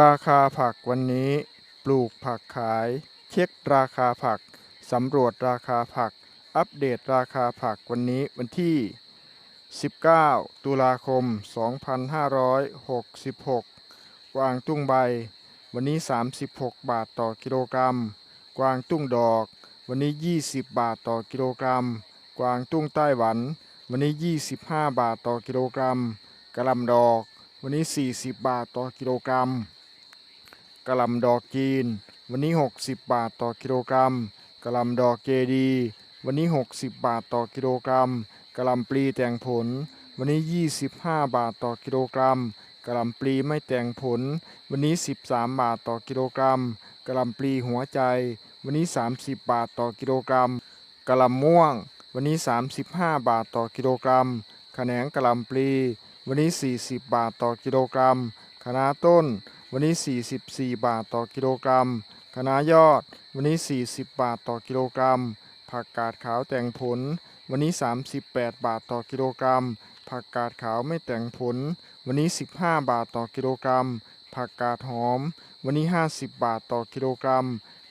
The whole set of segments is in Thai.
ราคาผักวันนี้ ปลูกผักขาย เช็คราคาผัก สำรวจราคาผัก อัปเดตราคาผักวันนี้วันที่ 19 ตุลาคม 2566 กวางตุ้งใบ วันนี้ 36 บาทต่อกิโลกรัม กวางตุ้งดอก วันนี้ 20 บาทต่อกิโลกรัม กวางตุ้งไต้หวัน วันนี้ 25 บาทต่อกิโลกรัมกระลำดอก วันนี้ 40 บาทต่อกิโลกรัมกะหล่ำดอกจีน วันนี้ 60 บาทต่อกิโลกรัมกะหล่ำดอกเจดี วันนี้ 60 บาทต่อกิโลกรัมกะหล่ำปลีแต่งผล วันนี้ 25 บาทต่อกิโลกรัมกะหล่ำปลีไม่แต่งผล วันนี้ 13 บาทต่อกิโลกรัมกะหล่ำปลีหัวใจ วันนี้ 30 บาทต่อกิโลกรัมกะหล่ำม่วง วันนี้ 35 บาทต่อกิโลกรัมแหนงกะหล่ำปลี วันนี้ 40 บาทต่อกิโลกรัมคะน้าต้น วันนี้ 44 บาทต่อกิโลกรัมคะน้ายอด วันนี้ 40 บาทต่อกิโลกรัม ผักกาดขาวแต่งผล วันนี้ 38 บาทต่อกิโลกรัม ผักกาดขาวไม่แต่งผล วันนี้ 15 บาทต่อกิโลกรัม ผักกาดหอม วันนี้ 50 บาทต่อกิโลกรัม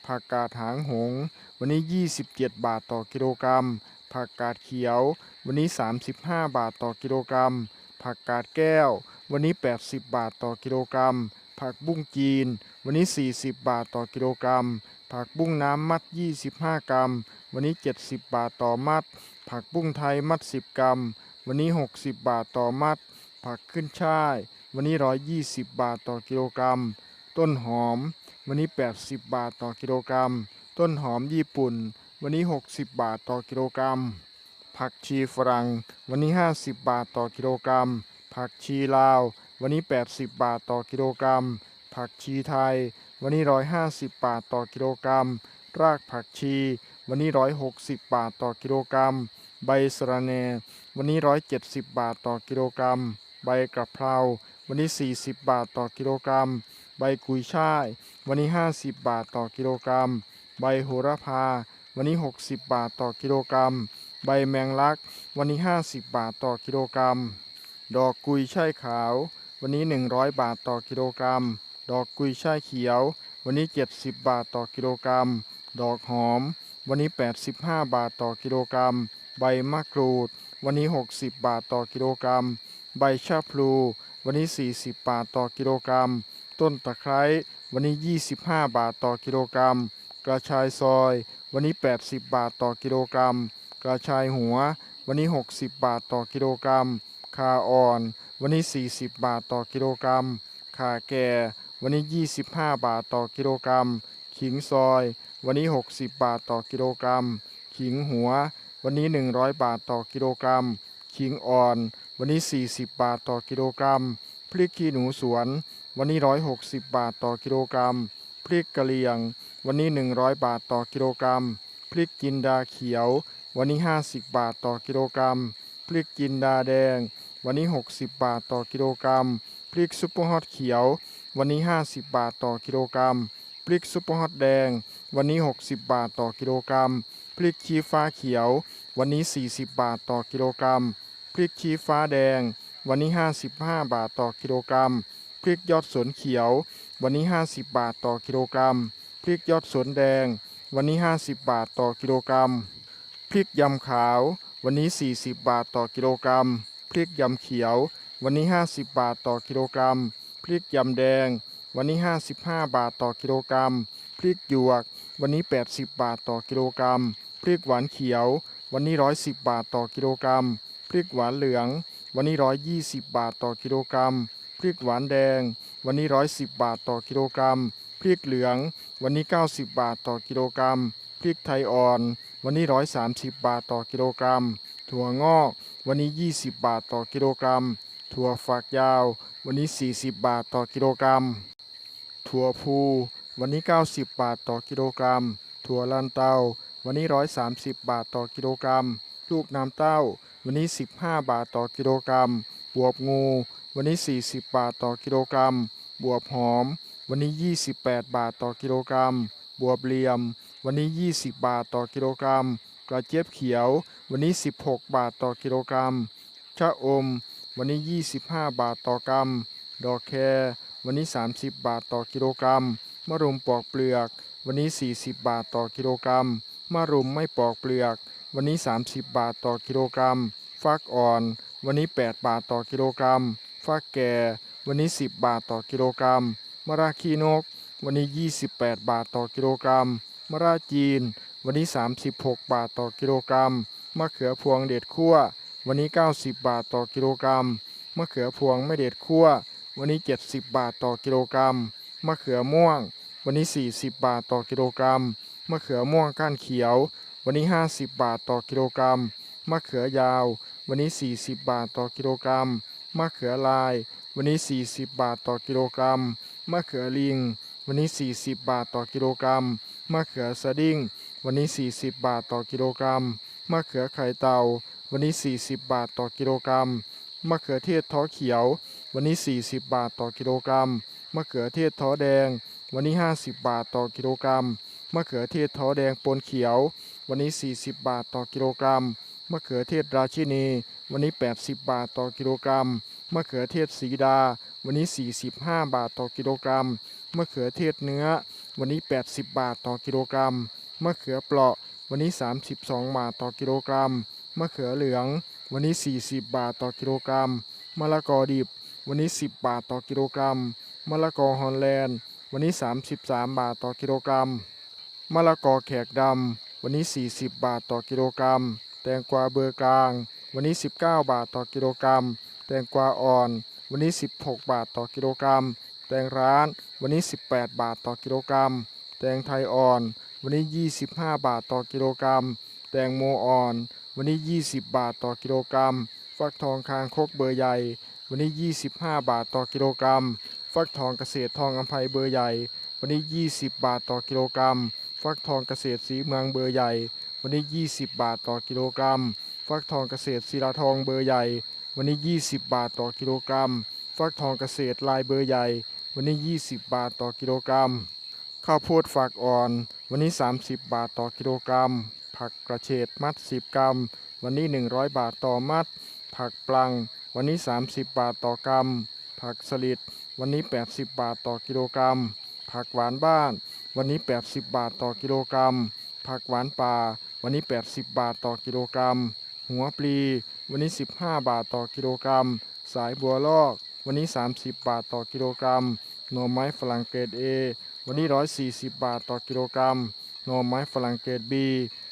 ผักกาดหางหง วันนี้ 27 บาทต่อกิโลกรัม ผักกาดเขียว วันนี้ 35 บาทต่อกิโลกรัม ผักกาดแก้ว วันนี้ 80 บาทต่อกิโลกรัม ผักบุ้งจีน วันนี้ 40 บาทต่อกิโลกรัม ผักบุ้งน้ำมัด 25 กรัม วันนี้ 70 บาทต่อมัด ผักบุ้งไทยมัด 10 กรัม วันนี้ 60 บาทต่อมัด ผักขึ้นช่าย วันนี้ 120 บาทต่อกิโลกรัม ต้นหอม วันนี้ 80 บาทต่อกิโลกรัม ต้นหอมญี่ปุ่น วันนี้ 60 บาทต่อกิโลกรัม ผักชีฝรั่ง วันนี้ 50 บาทต่อกิโลกรัม ผักชีลาว วันนี้ 80 บาทต่อกิโลกรัม ผักชีไทย วันนี้ 150 บาทต่อกิโลกรัม รากผักชี วันนี้ 160 บาทต่อกิโลกรัม ใบสะระแหน่วันนี้ 170 บาทต่อกิโลกรัม ใบกระเพรา วันนี้ 40 บาทต่อกิโลกรัม ใบกุยช่าย วันนี้ 50 บาทต่อกิโลกรัม ใบโหระพา วันนี้ 60 บาทต่อกิโลกรัม ใบแมงลัก วันนี้ 50 บาทต่อกิโลกรัม ดอกกุยช่ายขาว วันนี้ 100 บาทต่อกิโลกรัม ดอกกุยช่ายเขียว วันนี้ 70 บาทต่อกิโลกรัม ดอกหอม วันนี้ 85 บาทต่อกิโลกรัม ใบมะกรูด วันนี้ 60 บาทต่อกิโลกรัม ใบชะพลู วันนี้ 40 บาทต่อกิโลกรัม ต้นตะไคร้วันนี้ 25 บาทต่อกิโลกรัม กระชายซอย วันนี้ 80 บาทต่อกิโลกรัม กระชายหัว วันนี้ 60 บาทต่อกิโลกรัมคาอ่อน วันนี้ 40 บาทต่อกิโลกรัมขาแก่ วันนี้ 25 บาทต่อกิโลกรัม ขิงซอย วันนี้ 60 บาทต่อกิโลกรัม ขิงหัว วันนี้ 100 บาทต่อกิโลกรัม ขิงอ่อน วันนี้ 40 บาทต่อกิโลกรัม พริกขี้หนูสวน วันนี้ 160 บาทต่อกิโลกรัม พริกกะเหรี่ยง วันนี้ 100 บาทต่อกิโลกรัม พริกจินดาเขียว วันนี้ 50 บาทต่อกิโลกรัม พริกจินดาแดง วันนี้ 60 บาทต่อกิโลกรัม พริกซุปเปอร์ฮอตเขียว วันนี้ 50 บาทต่อกิโลกรัม พริกซุปเปอร์ฮอตแดง วันนี้ 60 บาทต่อกิโลกรัม พริกชี้ฟ้าเขียว วันนี้ 40 บาทต่อกิโลกรัม พริกชี้ฟ้าแดง วันนี้ 55 บาทต่อกิโลกรัม พริกยอดสวนเขียว วันนี้ 50 บาทต่อกิโลกรัม พริกยอดสวนแดง วันนี้ 50 บาทต่อกิโลกรัม พริกยำขาว วันนี้ 40 บาทต่อกิโลกรัม พริกยำเขียว วันนี้ 50 บาทต่อกิโลกรัม พริกยำแดง วันนี้ 55 บาทต่อกิโลกรัม พริกหยวก วันนี้ 80 บาทต่อกิโลกรัม พริกหวานเขียว วันนี้ 110 บาทต่อกิโลกรัม พริกหวานเหลือง วันนี้ 120 บาทต่อกิโลกรัม พริกหวานแดง วันนี้ 110 บาทต่อกิโลกรัม พริกเหลือง วันนี้ 90 บาทต่อกิโลกรัม พริกไทยอ่อน วันนี้ 130 บาทต่อกิโลกรัม ถั่วงอก วันนี้ 20 บาทต่อกิโลกรัม ถั่วฝักยาว วันนี้ 40 บาทต่อกิโลกรัม ถั่วพูวันนี้ 90 บาทต่อกิโลกรัม ถั่วลันเตา วันนี้ 130 บาทต่อกิโลกรัม ลูกน้ำเต้า วันนี้ 15 บาทต่อกิโลกรัม บวบงู วันนี้ 40 บาทต่อกิโลกรัม บวบหอม วันนี้ 28 บาทต่อกิโลกรัม บวบเหลี่ยม วันนี้ 20 บาทต่อกิโลกรัม กระเจี๊ยบเขียว วันนี้ 16 บาทต่อกิโลกรัม ชะอม วันนี้ 25 บาทต่อกรัม ดอกแครวันนี้ 30 บาทต่อกิโลกรัม มะรุมปอกเปลือก วันนี้ 40 บาทต่อกิโลกรัม มะรุมไม่ปอกเปลือก วันนี้ 30 บาทต่อกิโลกรัม ฟักอ่อน วันนี้ 8 บาทต่อกิโลกรัม ฟักแก่ วันนี้ 10 บาทต่อกิโลกรัม มะระขีนก วันนี้ 28 บาทต่อกิโลกรัม มะระจีน วันนี้ 36 บาทต่อกิโลกรัม มะเขือพวงเด็ดคั่ว วันนี้ 90 บาทต่อกิโลกรัม มะเขือพวงไม่เด็ดคั่ว วันนี้ 70 บาทต่อกิโลกรัม มะเขือม่วง วันนี้ 40 บาทต่อกิโลกรัม มะเขือม่วงก้านเขียว วันนี้ 50 บาทต่อกิโลกรัม มะเขือยาว วันนี้ 40 บาทต่อกิโลกรัม มะเขือลาย วันนี้ 40 บาทต่อกิโลกรัม มะเขือลิง วันนี้ 40 บาทต่อกิโลกรัมมะเขือสดิ้ง วันนี้ 40 บาทต่อกิโลกรัมมะเขือไข่เต่า วันนี้ 40 บาทต่อกิโลกรัมมะเขือเทศท้อเขียว วันนี้ 40 บาทต่อกิโลกรัมมะเขือเทศท้อแดง วันนี้ 50 บาทต่อกิโลกรัมมะเขือเทศท้อแดงปนเขียว วันนี้ 40 บาทต่อกิโลกรัม มะเขือเทศราชินี วันนี้ 80 บาทต่อกิโลกรัมมะเขือเทศสีดา วันนี้ 45 บาทต่อกิโลกรัมมะเขือเทศเนื้อ วันนี้ 80 บาทต่อกิโลกรัมมะเขือเปราะ วันนี้ 32 บาทต่อกิโลกรัมมะเขือเหลือง วันนี้ 40 บาทต่อกิโลกรัมมะละกอดิบ วันนี้ 10 บาทต่อกิโลกรัมมะละกอฮอลแลนด์ วันนี้ 33 บาทต่อกิโลกรัมมะละกอแขกดำ วันนี้ 40 บาทต่อกิโลกรัม แตงกวาเบอร์กลาง วันนี้ 19 บาทต่อกิโลกรัม แตงกวาอ่อน วันนี้ 16 บาทต่อกิโลกรัม แตงร้าน วันนี้ 18 บาทต่อกิโลกรัม แตงไทยอ่อน วันนี้ 25 บาทต่อกิโลกรัม แตงโมอ่อน วันนี้ 20 บาทต่อกิโลกรัม ฟักทองคางคกเบอร์ใหญ่ วันนี้ 25 บาทต่อกิโลกรัม ฟักทองเกษตรทองอัมภัยเบอร์ใหญ่ วันนี้ 20 บาทต่อกิโลกรัม ฟักทองเกษตรสีเมืองเบอร์ใหญ่ วันนี้ 20 บาทต่อกิโลกรัม ฟักทองเกษตรศิลาทองเบอร์ใหญ่ วันนี้ 20 บาทต่อกิโลกรัม ฟักทองเกษตรลายเบอร์ใหญ่ วันนี้ 20 บาทต่อกิโลกรัม ข้าวโพดฝากอ่อน วันนี้ 30 บาทต่อกิโลกรัม ผักกระเฉดมัด 10 กรัม วันนี้ 100 บาทต่อมัด ผักปลัง วันนี้ 30 บาทต่อกรัม ผักสลิด วันนี้ 80 บาทต่อกิโลกรัม ผักหวานบ้าน วันนี้ 80 บาทต่อกิโลกรัม ผักหวานป่า วันนี้ 80 บาทต่อกิโลกรัม หัวปลี วันนี้ 15 บาทต่อกิโลกรัม สายบัวลอก วันนี้ 30 บาทต่อกิโลกรัม หน่อไม้ฝรั่งเกรด A วันนี้ 140 บาทต่อกิโลกรัม หน่อไม้ฝรั่งเกรด B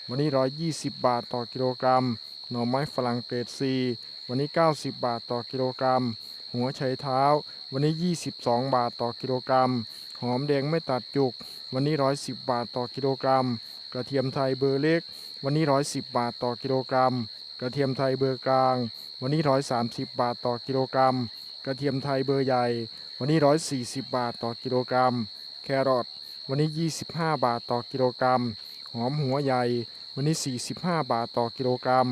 วันนี้ 120 บาทต่อกิโลกรัม หน่อไม้ฝรั่งเกรด C วันนี้ 90 บาทต่อกิโลกรัม หัวไชเท้า วันนี้ 22 บาทต่อกิโลกรัม หอมแดงไม่ตัดจุก วันนี้ 110 บาทต่อกิโลกรัม กระเทียมไทยเบอร์เล็ก วันนี้ 110 บาทต่อกิโลกรัม กระเทียมไทยเบอร์กลาง วันนี้ 130 บาทต่อกิโลกรัม กระเทียมไทยเบอร์ใหญ่ วันนี้ 140 บาทต่อกิโลกรัม แครอทวันนี้ 25 บาทต่อกิโลกรัม หอมหัวใหญ่ วันนี้ 45 บาทต่อกิโลกรัม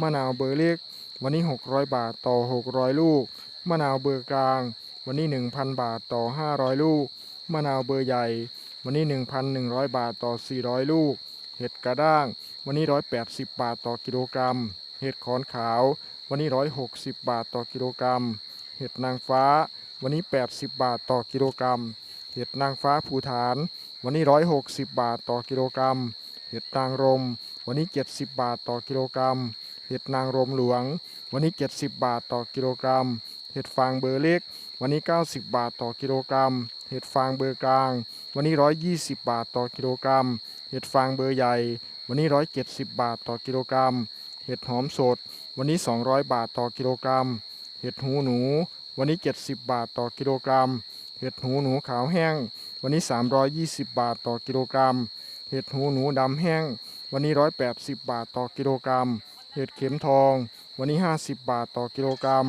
มะนาวเบอร์เล็ก วันนี้ 600 บาทต่อ 600 ลูก มะนาวเบอร์กลาง วันนี้ 1,000 บาทต่อ 500 ลูก มะนาวเบอร์ใหญ่ วันนี้ 1,100 บาทต่อ 400 ลูก เห็ดกระด้าง วันนี้ 180 บาทต่อกิโลกรัม เห็ดขอนขาว วันนี้ 160 บาทต่อกิโลกรัม เห็ดนางฟ้า วันนี้ 80 บาทต่อกิโลกรัม เห็ดนางฟ้าภูฐาน วันนี้ 160 บาทต่อกิโลกรัม เห็ดนางรม วันนี้ 70 บาทต่อกิโลกรัม เห็ดนางรมหลวง วันนี้ 70 บาทต่อกิโลกรัม เห็ดฟางเบอร์เล็ก วันนี้ 90 บาทต่อกิโลกรัม เห็ดฟางเบอร์กลาง วันนี้ 120 บาทต่อกิโลกรัม เห็ดฟางเบอร์ใหญ่ วันนี้ 170 บาทต่อกิโลกรัม เห็ดหอมสด วันนี้ 200 บาทต่อกิโลกรัม เห็ดหูหนู วันนี้ 70 บาทต่อกิโลกรัม เห็ดหูหนูขาวแห้ง วันนี้ 320 บาทต่อกิโลกรัม เห็ดหูหนูดำแห้ง วันนี้ 180 บาทต่อกิโลกรัม เห็ดเข็มทอง วันนี้ 50 บาทต่อกิโลกรัม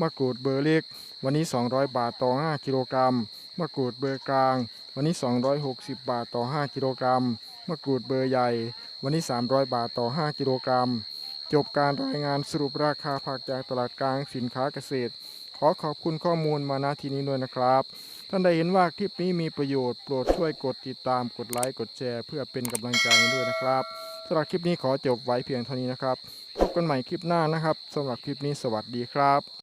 มะกรูดเบอร์เล็ก วันนี้ 200 บาทต่อ 5 กิโลกรัม มะกรูดเบอร์กลาง วันนี้ 260 บาทต่อ 5 กิโลกรัมมะกรูดเบอร์ใหญ่ วันนี้ 300 บาทต่อ 5 กิโลกรัม จบการรายงานสรุปราคาผักจากตลาดกลางสินค้าเกษตร ขอขอบคุณข้อมูลมาณที่นี้ด้วยนะครับ ท่านใดเห็นว่าคลิปนี้มีประโยชน์โปรดช่วยกดติดตามกดไลค์กดแชร์ เพื่อเป็นกำลังใจด้วยนะครับสำหรับคลิปนี้ขอจบไว้เพียงเท่านี้นะครับ พบกันใหม่คลิปหน้านะครับสำหรับคลิปนี้สวัสดีครับ